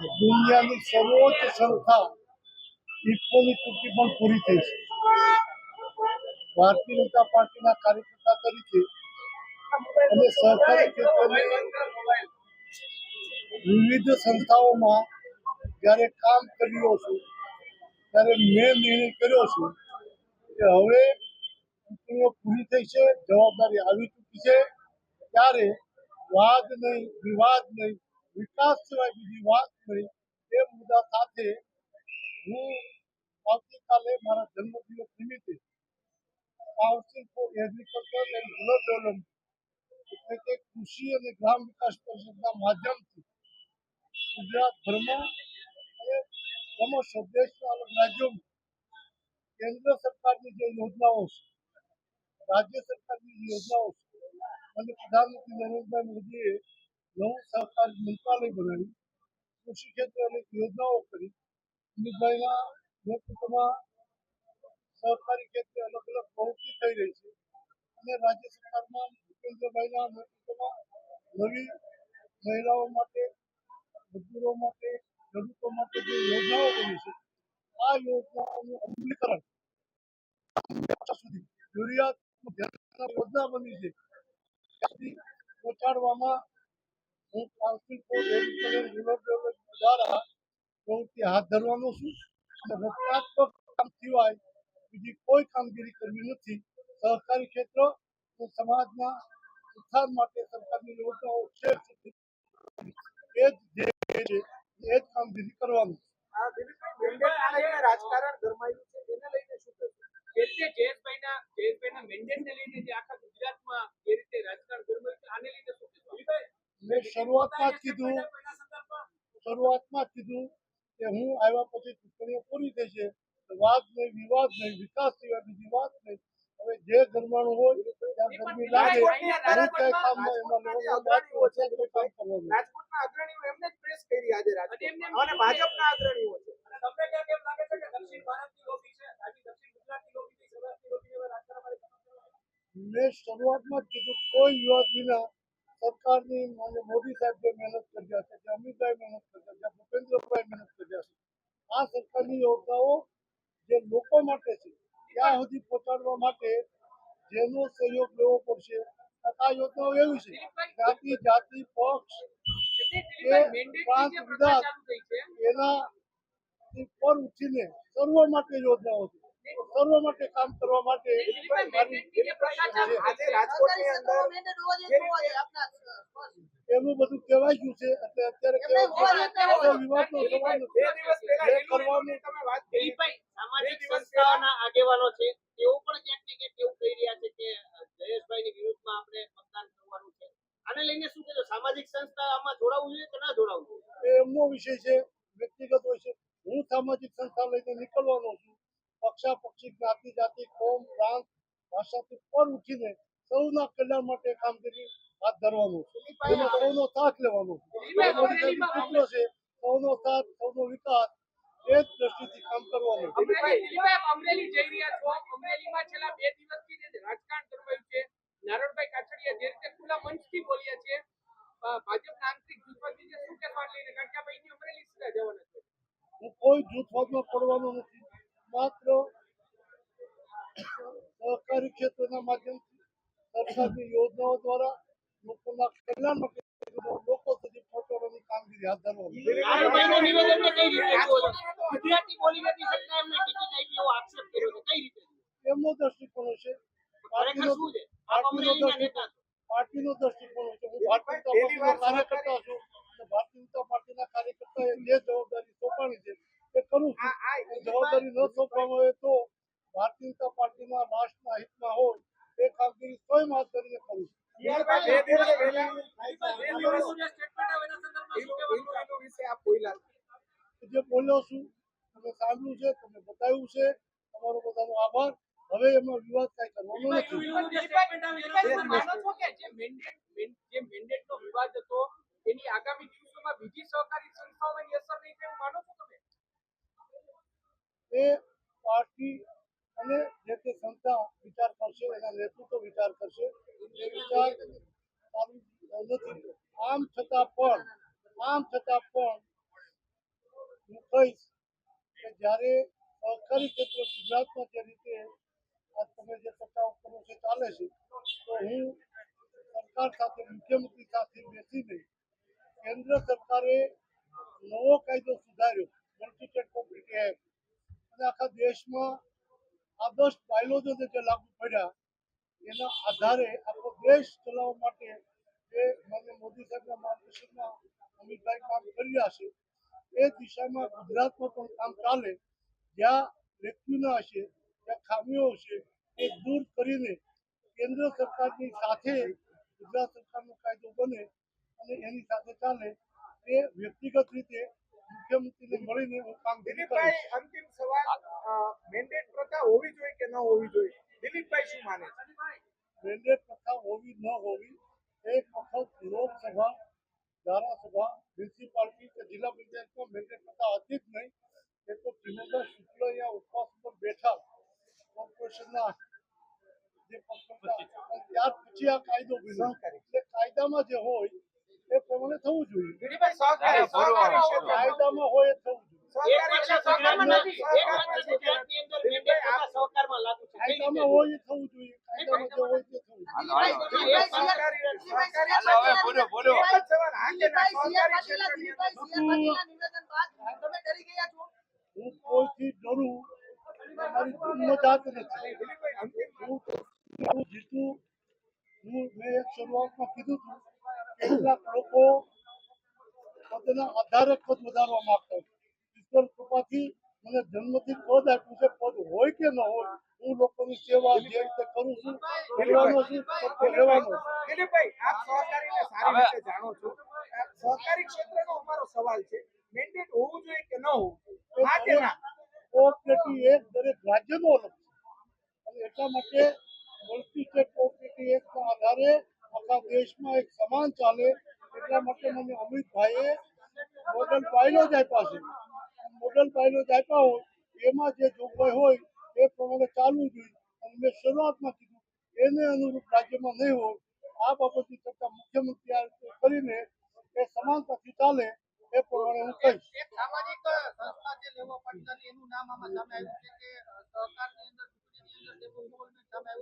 દુનિયાની સર્વોચ્ચ સંસ્થા ઇફકોની ચૂંટણી પણ પૂરી થઈ છે. ભારતીય જનતા પાર્ટીના કાર્યકર્તા તરીકે અને સહકારી ક્ષેત્રની વિવિધ સંસ્થાઓમાં જ્યારે કામ કરી રહ્યો છું ત્યારે મેં નિર્ણય કર્યો છે કે હવે ચૂંટણીઓ પૂરી થઈ છે, જવાબદારી આવી ચૂકી છે, ત્યારે વાદ નહીં, વિવાદ નહીં વિકાસ સિવાય બીજી વાત કરી, એ મુદ્દા સાથે હું આવતીકાલે મારા જન્મદિવસ નિમિત્તે એગ્રીકલ્ચર એન્ડ રૂરલ ડેવલપમેન્ટ એટલે કે કૃષિ અને ગ્રામ વિકાસ પરિષદના માધ્યમથી ગુજરાતભરમાં અને સમસ્ત દેશના અલગ રાજ્યોમાં કેન્દ્ર સરકારની જે યોજનાઓ છે, રાજ્ય સરકારની યોજનાઓ છે, અને પ્રધાનમંત્રી નરેન્દ્રભાઈ મોદીએ નવું સહકાર મંત્રાલય બનાવી, કૃષિ ક્ષેત્રે અનેક યોજનાઓ કરી. અમિતભાઈના નેતૃત્વમાં સહકારી ક્ષેત્રે અલગ અલગ પ્રવૃત્તિ થઈ રહી છે. અને રાજ્ય સરકારમાં ભૂપેન્દ્રભાઈના નેતૃત્વમાં નવી મહિલાઓ માટે, મજૂરો માટે, ખેડૂતો માટે જે યોજનાઓ બની છે, આ યોજનાઓનું અમલીકરણ સુધી જરૂરિયાત યોજના બની છે. પહોંચાડવામાં હું એગ્રીકલ્ચર દ્વારા પ્રવૃત્તિ હાથ ધરવાનો છું. અને રચનાત્મક કામ સિવાય બીજી કોઈ કામગીરી કરવી નથી. સહકારી ક્ષેત્ર સમાજના ઉત્થાન માટે સરકારની યોજનાઓ છે એ જ ધ્યેય છે એ જ કામગીરી કરવાનું રાજકારણ ગરમાયું છે. તેને લઈને શું કહેશો એટલે જયેશભાઈના જયેશભાઈના મેન્ડેટને લઈને જે આખા ગુજરાતમાં જે રીતે રાજકારણ ગરમાયું છે આને લઈને શું કહેશો મેં શરૂઆતમાં જ કીધું. શરૂઆતમાં જ કીધું કે હું આવ્યા પછી ચૂંટણીઓ પૂરી થઈ છે. વાત નહીં વિવાદ નહીં વિકાસ સિવાય બીજી વાત નહીં. હવે જે ગરમાણું હોય ત્યાં ગરમી લાગે. હું કઈ કામ એમાં લેવાનું બાકી હોય છે. તો કામ કરવાનું. રાજકોટના અગ્રણીઓ એમને જ પ્રેસ કરી આજે રાજકોટમાં. અને ભાજપના અગ્રણીઓ છે. અને તમને ક્યાં કેમ લાગે છે કે દક્ષિણ ભારતની લોબી છે? આજે દક્ષિણ ગુજરાતની લોબી છે સૌરાષ્ટ્રની લોબી હવે રાજકારણમાં મેં શરૂઆતમાં જ કીધું કોઈ વિવાદ વિના સરકારની મોદી સાહેબ જે મહેનત કર્યા છે જે અમિતભાઈ મહેનત કર્યા છે ભૂપેન્દ્રભાઈ મહેનત કર્યા છે. આ સરકારની યોજનાઓ જે લોકો માટે છે, ત્યાં સુધી પહોંચાડવા માટે જેનો સહયોગ લેવો પડશે. આ યોજનાઓ એવી છે, જાતિ જાતિ, પક્ષ એના પર ઉઠીને સર્વ માટે યોજનાઓ છે. સર્વ માટે કામ કરવા માટે. એનું બધું કહેવાય ગયું છે. એટલે અત્યારે વિવાદનો આગેવાનો તેઓ પણ ક્યાંક ને ક્યાંક એવું કહી રહ્યા છે કે જયેશભાઈની વિરુદ્ધમાં આપણે મતદાન કરવાનું છે. આને લઈને શું કહેશો સામાજિક સંસ્થા આમાં જોડાવવું જોઈએ કે ના જોડાવવું જોઈએ? એમનો વિષય છે વ્યક્તિગત હોય છે હું સામાજિક સંસ્થા લઈને નીકળવાનો છું. પક્ષા પક્ષી જ્ઞાતિ જાતિ કોમ પ્રાંત ભાષાથી પર ઉઠીને સૌના કલ્યાણ માટે કામગીરી હાથ ધરવાનું છે. એમાં સૌનો સાથ લેવાનો છે. સૂત્ર સૌનો સાથ સૌનો વિકાસ એ જ દ્રષ્ટિથી કામ કરવાનું અમરેલી જઈ રહ્યા છો. અમરેલીમાં છેલ્લા બે દિવસથી જે રાજકારણ કરવાયું છે નારણભાઈ કાછડિયા જે રીતે ખુલ્લા મંચથી બોલ્યા છે ભાજપના આંતરિક જૂથમાંથી જે શું કહેવા લઈને કારણ કે આપણે અમરેલી સીધા જવાના છે. હું કોઈ જૂથવાદમાં પડવાનો નથી. માત્ર સહકારી ક્ષેત્રના માધ્યમથી સરકારની યોજનાઓ દ્વારા લોકોના કલ્યાણ માટે લોકો સુધી પહોંચવાની કામગીરી હાથ ધરવાની એમને દ્રષ્ટિકોણ છે. પાર્ટીનો દ્રષ્ટિકોણ નેતા છો. પાર્ટીનો દ્રષ્ટિકોણ છે. હું ભારતીય જનતા પાર્ટીનો કાર્યકર્તા છું. ભારતીય જનતા પાર્ટીના કાર્યકર્તાએ જે જવાબદારી સોંપાણી છે એ કરું છું. જવાબદારી ન સોંપવામાં આવે તો ભારતીય જનતા પાર્ટીના રાષ્ટ્રના હિતમાં હોય એ કામગીરી સ્વયં હાથ ધરીને કરું છું. જે બોલ્યા છું તમે સાંભળ્યું છે તમને બતાવ્યું છે તમારો બધાનો આભાર. હવે એમાં વિવાદ કાંઈ કરવાનો નથી. જે વિવાદ હતો એની આગામી દિવસોમાં બીજી સહકારી સંસ્થાઓની અસર નહીં થાય એ પાર્ટી અને જે તે સંસ્થા વિચાર કરશે, એના નેતૃત્વ વિચાર કરશે, એ વિચાર નથી આમ છતાં પણ, આમ છતાં પણ હું કહીશ કે જ્યારે સહકારી ક્ષેત્ર ગુજરાતમાં જે રીતે તમે જે ચર્ચાઓ કરો છો, ચાલે છે, તો હું સરકાર સાથે, મુખ્યમંત્રી સાથે બેસીને કેન્દ્ર સરકારે નવો કાયદો સુધાર્યો. અને આખા દેશમાં આદર્શ બાયલોજોને જે લાગુ પડ્યા, એના આધારે આખો દેશ ચલાવવા માટે જે માન્ય મોદી સાહેબના માર્ગદર્શનમાં અમિતભાઈ કામ કરી છે, એ દિશામાં ગુજરાતમાં પણ કામ ચાલે, જ્યાં વ્યક્તિના હશે, જ્યાં ખામીઓ હશે, એ દૂર કરીને કેન્દ્ર સરકારની સાથે ગુજરાત સરકારનો કાયદો બને અને એની સાથે ચાલે, એ વ્યક્તિગત રીતે મુખ્યમંત્રીને મળીને હું કામગીરી કરીશ દિલીપભાઈ અંતિમ સવાલ મેન્ડેટ પ્રથા હોવી જોઈએ કે ન હોવી જોઈએ દિલીપભાઈ શું માને છે મેન્ડેટ પ્રથા હોવી ન હોવી એક વખત લોકસભા ધારાસભા મ્યુનિસિપાલિટી કે જિલ્લા પંચાયતમાં મેન્ડેટ હતી જ નહીં એ તો ચિમંદર શુક્લ અહીંયા ઉપવાસ ઉપર બેઠા કોર્પોરેશનના જે પક્ષો. ત્યાર પછી આ કાયદો બન્યો. એટલે કાયદામાં જે હોય એ પ્રમાણે થવું જોઈએ. કાયદામાં હોય એ થવું હા કોઈથી ડરું? નથી. હું હું જીતું. હું મેં એક શરૂઆતમાં કીધું હતું કેટલાક લોકો પોતાના આધારે પદ વધારવા માંગતા હોય. ઈશ્વર કૃપાથી મને જન્મથી પદ આપ્યું છે. પદ હોય કે ન હોય હું લોકોની સેવા જે રીતે કરું છું કરવાનો છું તો રહેવાનો દિલીપભાઈ આપ સહકારીને સારી રીતે જાણો છો. સહકારી ક્ષેત્રનો અમારો સવાલ છે. મેન્ડેટ હોવું જોઈએ કે ન હોવું કોઓપરેટિવ એક દરેક રાજ્યનો અલગ છે. અને એટલા માટે મલ્ટી સ્ટેટ કોઓપરેટિવ એક્ટના આધારે આખા દેશમાં એક સમાન ચાલે. એટલા માટે મને અમિતભાઈએ મોડલ પાયલો આપ્યા છે. મોડલ બાયલોજ આપ્યા હોય, એમાં જે જોગવાઈ હોય, એ પ્રમાણે ચાલવું જોઈએ. અને મેં શરૂઆતમાં કીધું, એને અનુરૂપ રાજ્યમાં નહીં હોય. આ બાબતની ચર્ચા મુખ્યમંત્રી કરીને એ સમાનતાથી ચાલે, એ પ્રમાણે હું કહીશ. છે લેવો પટનાની એનું નામ આમાં સામે આવ્યું